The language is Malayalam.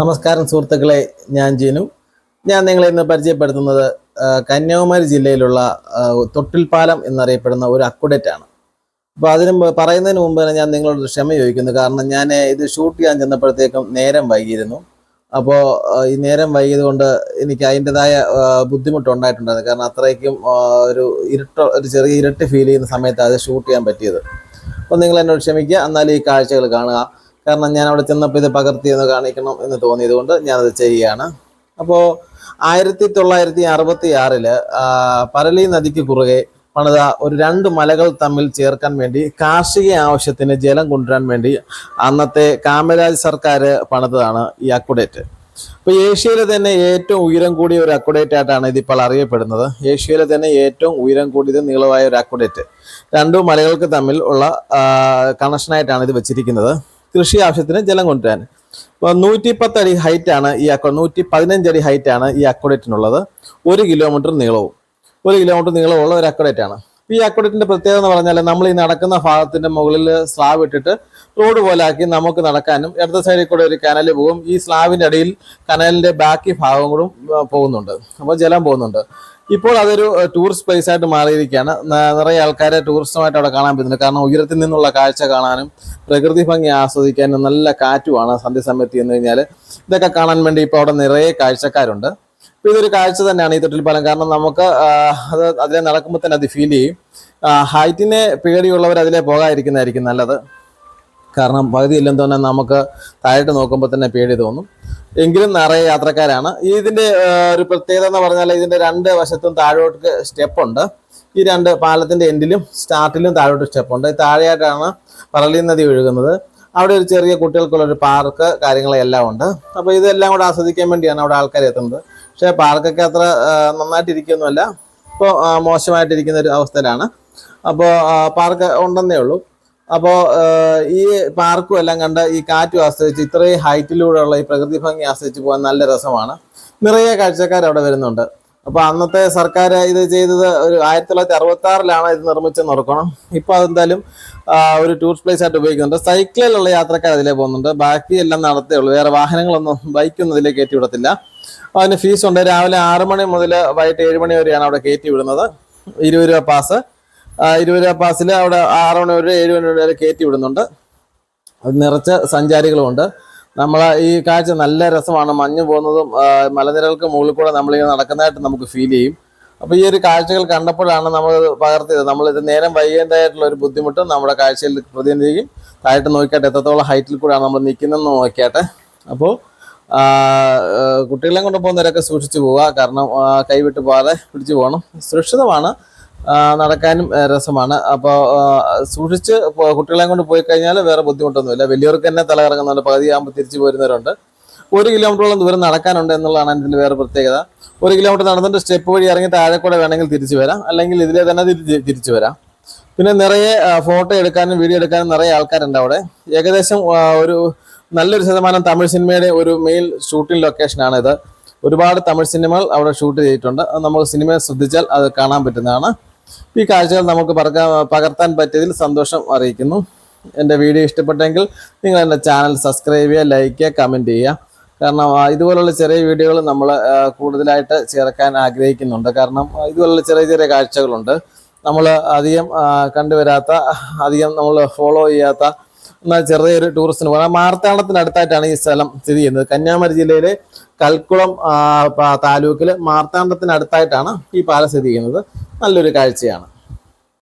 നമസ്കാരം സുഹൃത്തുക്കളെ ഞാൻ ജിനു. ഞാൻ നിങ്ങളെ ഇന്ന് പരിചയപ്പെടുത്തുന്നത് കന്യാകുമാരി ജില്ലയിലുള്ള തൊട്ടിൽപ്പാലം എന്നറിയപ്പെടുന്ന ഒരു അക്കുഡേറ്റ് ആണ് അപ്പോൾ അതിന് പറയുന്നതിന് മുമ്പ് തന്നെ ഞാൻ നിങ്ങളോട് ക്ഷമ ചോദിക്കുന്നു. കാരണം ഞാൻ ഇത് ഷൂട്ട് ചെയ്യാൻ ചെന്നപ്പോഴത്തേക്കും നേരം വൈകിയിരുന്നു. അപ്പോൾ ഈ നേരം വൈകിയത് കൊണ്ട് എനിക്ക് അതിന്റെതായ ബുദ്ധിമുട്ടുണ്ടായിട്ടുണ്ടായിരുന്നു. കാരണം അത്രയ്ക്കും ഒരു ഇരുട്ട് ഒരു ചെറിയ ഇരുട്ട് ഫീൽ ചെയ്യുന്ന സമയത്ത് അത് ഷൂട്ട് ചെയ്യാൻ പറ്റിയത്. അപ്പോൾ നിങ്ങൾ എന്നോട് ക്ഷമിക്കുക. എന്നാലും ഈ കാഴ്ചകൾ കാണുക. കാരണം ഞാൻ അവിടെ ചെന്നപ്പോൾ ഇത് പകർത്തി എന്ന് കാണിക്കണം എന്ന് തോന്നിയതുകൊണ്ട് ഞാനത് ചെയ്യുകയാണ്. അപ്പോൾ ആയിരത്തി തൊള്ളായിരത്തി അറുപത്തി ആറിൽ പരളി നദിക്ക് കുറുകെ പണിത ഒരു രണ്ട് മലകൾ തമ്മിൽ ചേർക്കാൻ വേണ്ടി കാർഷിക ആവശ്യത്തിന് ജലം കൊണ്ടുവരാൻ വേണ്ടി അന്നത്തെ കാമരാജ് സർക്കാർ പണിതതാണ് ഈ അക്കുഡേറ്റ് അപ്പോൾ ഏഷ്യയിലെ തന്നെ ഏറ്റവും ഉയരം കൂടിയ ഒരു അക്കുഡേറ്റ് ആയിട്ടാണ് ഇതിപ്പോൾ അറിയപ്പെടുന്നത്. ഏഷ്യയിലെ തന്നെ ഏറ്റവും ഉയരം കൂടിയത് നീളമായ ഒരു അക്കുഡേറ്റ് രണ്ടു മലകൾക്ക് തമ്മിൽ ഉള്ള കണക്ഷനായിട്ടാണ് ഇത് വെച്ചിരിക്കുന്നത്. കൃഷി ആവശ്യത്തിന് ജലം കൊണ്ടുവരാൻ. നൂറ്റി പത്ത് അടി ഹൈറ്റ് ആണ് ഈ അക്കോ നൂറ്റി പതിനഞ്ച് അടി ഹൈറ്റ് ആണ് ഈ അക്കോഡേറ്റിനുള്ളത് ഒരു കിലോമീറ്റർ നീളവും. ഒരു കിലോമീറ്റർ നീളമുള്ള ഒരു അക്കുഡേറ്റ് ആണ് ഈ അക്വഡക്റ്റിന്റെ പ്രത്യേകത എന്ന് പറഞ്ഞാൽ നമ്മൾ ഈ നടക്കുന്ന ഭാഗത്തിന്റെ മുകളിൽ സ്ലാബ് ഇട്ടിട്ട് റോഡ് പോലെ ആക്കി നമുക്ക് നടക്കാനും ഇടത്ത സൈഡിൽ കൂടെ ഒരു കനൽ പോകും. ഈ സ്ലാബിന്റെ അടിയിൽ കനലിന്റെ ബാക്കി ഭാഗം കൂടെ പോകുന്നുണ്ട്. അപ്പോൾ ജലം പോകുന്നുണ്ട്. ഇപ്പോൾ അതൊരു ടൂറിസ്റ്റ് പ്ലേസ് ആയിട്ട് മാറിയിരിക്കുകയാണ്. നിറയെ ആൾക്കാരെ ടൂറിസ്റ്റുമായിട്ട് അവിടെ കാണാൻ പറ്റുന്നുണ്ട് കാരണം ഉയരത്തിൽ നിന്നുള്ള കാഴ്ച കാണാനും പ്രകൃതി ഭംഗി ആസ്വദിക്കാനും നല്ല കാറ്റുമാണ് സന്ധ്യസമയത്ത് ചെന്ന് കഴിഞ്ഞാൽ ഇതൊക്കെ കാണാൻ വേണ്ടി ഇപ്പോൾ അവിടെ നിറയെ കാഴ്ചക്കാരുണ്ട്. അപ്പോൾ ഇതൊരു കാഴ്ച തന്നെയാണ് ഈ തൊട്ടിൽപ്പാലം കാരണം നമുക്ക് അത് അതിലെ നടക്കുമ്പോൾ തന്നെ അത് ഫീൽ ചെയ്യും. ഹൈറ്റിനെ പേടിയുള്ളവർ അതിലെ പോകാതിരിക്കുന്നതായിരിക്കും നല്ലത്. കാരണം പകുതി ഇല്ലെന്ന് തന്നെ നമുക്ക് താഴോട്ട് നോക്കുമ്പോൾ തന്നെ പേടി തോന്നും. എങ്കിലും നിറയെ യാത്രക്കാരാണ്. ഇതിന്റെ ഒരു പ്രത്യേകത എന്ന് പറഞ്ഞാൽ ഇതിന്റെ രണ്ട് വശത്തും താഴോട്ട് സ്റ്റെപ്പുണ്ട്. ഈ രണ്ട് പാലത്തിന്റെ എൻഡിലും സ്റ്റാർട്ടിലും താഴോട്ട് സ്റ്റെപ്പുണ്ട്. താഴെയായിട്ടാണ് പറളി നദി ഒഴുകുന്നത്. അവിടെ ഒരു ചെറിയ കുട്ടികൾക്കുള്ള ഒരു പാർക്ക് കാര്യങ്ങളെല്ലാം ഉണ്ട്. അപ്പോൾ ഇതെല്ലാം കൂടെ ആസ്വദിക്കാൻ വേണ്ടിയാണ് അവിടെ ആൾക്കാർ എത്തുന്നത്. പക്ഷേ പാർക്കൊക്കെ അത്ര നന്നായിട്ടിരിക്കുന്നുമല്ല ഇപ്പോൾ മോശമായിട്ടിരിക്കുന്ന ഒരു അവസ്ഥയിലാണ്. അപ്പോൾ പാർക്ക് ഉണ്ടെന്നേ ഉള്ളൂ. അപ്പോൾ ഈ പാർക്കും എല്ലാം കണ്ട് ഈ കാറ്റും ആസ്വദിച്ച് ഇത്രയും ഹൈറ്റിലൂടെയുള്ള ഈ പ്രകൃതി ഭംഗി ആസ്വദിച്ച് പോകാൻ നല്ല രസമാണ്. നിറയെ കാഴ്ചക്കാർ അവിടെ വരുന്നുണ്ട്. അപ്പോൾ അന്നത്തെ സർക്കാർ ഇത് ചെയ്തത് ഒരു ആയിരത്തി തൊള്ളായിരത്തി അറുപത്തി ആറിലാണ് ഇത് നിർമ്മിച്ചെന്ന് ഓർക്കണം. ഇപ്പോൾ അതെന്തായാലും ഒരു ടൂറിസ്റ്റ് പ്ലേസ് ആയിട്ട് ഉപയോഗിക്കുന്നുണ്ട്. സൈക്കിളിലുള്ള യാത്രക്കാർ അതിലേ പോകുന്നുണ്ട്. ബാക്കി എല്ലാം നടത്തേ ഉള്ളൂ. വേറെ വാഹനങ്ങളൊന്നും ബൈക്കൊന്നും ഇതിലേക്ക് കയറ്റി വിടത്തില്ല. അതിന് ഫീസ് ഉണ്ട്. രാവിലെ ആറ് മണി മുതൽ വൈകിട്ട് ഏഴ് മണി വരെയാണ് അവിടെ കയറ്റി വിടുന്നത്. ഇരുപത് രൂപ പാസ് ഇരുപത് രൂപ പാസ്സിൽ അവിടെ ആറ് മണി വരെ ഏഴ് മണി വരെ കയറ്റി വിടുന്നുണ്ട്. നിറച്ച് സഞ്ചാരികളുമുണ്ട്. നമ്മൾ ഈ കാഴ്ച നല്ല രസമാണ്. മഞ്ഞ് പോകുന്നതും മലനിരകൾക്ക് മുകളിൽ കൂടെ നമ്മളിങ്ങനെ നടക്കുന്നതായിട്ട് നമുക്ക് ഫീൽ ചെയ്യും. അപ്പോൾ ഈ ഒരു കാഴ്ചകൾ കണ്ടപ്പോഴാണ് നമ്മൾ പകർത്തിയത്. നമ്മൾ ഇത് നേരം വൈകേണ്ടതായിട്ടുള്ള ഒരു ബുദ്ധിമുട്ടും നമ്മുടെ കാഴ്ചയിൽ പ്രതിനിധിക്കും താഴോട്ട് നോക്കിയാട്ടെ എത്രത്തോളം ഹൈറ്റിൽ കൂടെയാണ് നമ്മൾ നിൽക്കുന്നതെന്ന് നോക്കിയാട്ടെ. അപ്പോൾ ആ, ആ, കുട്ടികളെ കൊണ്ട് പോകുന്നവരൊക്കെ സൂക്ഷിച്ചു പോവുക. കാരണം കൈവിട്ട് പോകാതെ പിടിച്ചു പോകണം. സുരക്ഷിതമാണ്. നടക്കാനും രസമാണ്. അപ്പോൾ സൂക്ഷിച്ച് കുട്ടികളെ കൊണ്ട് പോയി കഴിഞ്ഞാൽ വേറെ ബുദ്ധിമുട്ടൊന്നുമില്ല. വലിയവർക്ക് തന്നെ തല കറങ്ങുന്നുണ്ട്. പകുതിയാകുമ്പോൾ തിരിച്ചു പോരുന്നവരുണ്ട് ഒരു കിലോമീറ്ററോളം ദൂരം നടക്കാനുണ്ട് എന്നുള്ളതാണ് ഇതിന്റെ വേറെ പ്രത്യേകത. ഒരു കിലോമീറ്റർ നടന്നിട്ട് സ്റ്റെപ്പ് വഴി ഇറങ്ങി താഴെ കൂടെ വേണമെങ്കിൽ തിരിച്ചു വരാം. അല്ലെങ്കിൽ ഇതിലെ തന്നെ തിരിച്ച് വരാം. പിന്നെ നിറയെ ഫോട്ടോ എടുക്കാനും വീഡിയോ എടുക്കാനും നിറയെ ആൾക്കാരുണ്ട് അവിടെ. ഏകദേശം ഒരു നല്ലൊരു ശതമാനം തമിഴ് സിനിമയുടെ ഒരു മെയിൻ ഷൂട്ടിംഗ് ലൊക്കേഷനാണ് ഇത് ഒരുപാട് തമിഴ് സിനിമകൾ അവിടെ ഷൂട്ട് ചെയ്തിട്ടുണ്ട്. നമുക്ക് സിനിമയെ ശ്രദ്ധിച്ചാൽ അത് കാണാൻ പറ്റുന്നതാണ്. ഈ കാഴ്ചകൾ നമുക്ക് പകർത്താൻ പറ്റിയതിൽ സന്തോഷം അറിയിക്കുന്നു. എന്റെ വീഡിയോ ഇഷ്ടപ്പെട്ടെങ്കിൽ നിങ്ങൾ എന്റെ ചാനൽ സബ്സ്ക്രൈബ് ചെയ്യുക ലൈക്ക് ചെയ്യുക കമന്റ് ചെയ്യുക. കാരണം ഇതുപോലുള്ള ചെറിയ വീഡിയോകൾ നമ്മൾ കൂടുതലായിട്ട് ചേർക്കാൻ ആഗ്രഹിക്കുന്നുണ്ട്. കാരണം ഇതുപോലുള്ള ചെറിയ ചെറിയ കാഴ്ചകളുണ്ട്. നമ്മൾ അധികം കണ്ടുവരാത്ത അധികം നമ്മൾ ഫോളോ ചെയ്യാത്ത എന്നാൽ ചെറിയൊരു ടൂറിസ്റ്റിന് പോകാം. മാർത്താണ്ഡത്തിനടുത്തായിട്ടാണ് ഈ സ്ഥലം സ്ഥിതി ചെയ്യുന്നത്. കന്യാകുമാരി ജില്ലയിലെ കൽക്കുളം താലൂക്കിൽ മാർത്താണ്ഡത്തിനടുത്തായിട്ടാണ് ഈ പാലം സ്ഥിതി ചെയ്യുന്നത്. നല്ലൊരു കാഴ്ചയാണ്.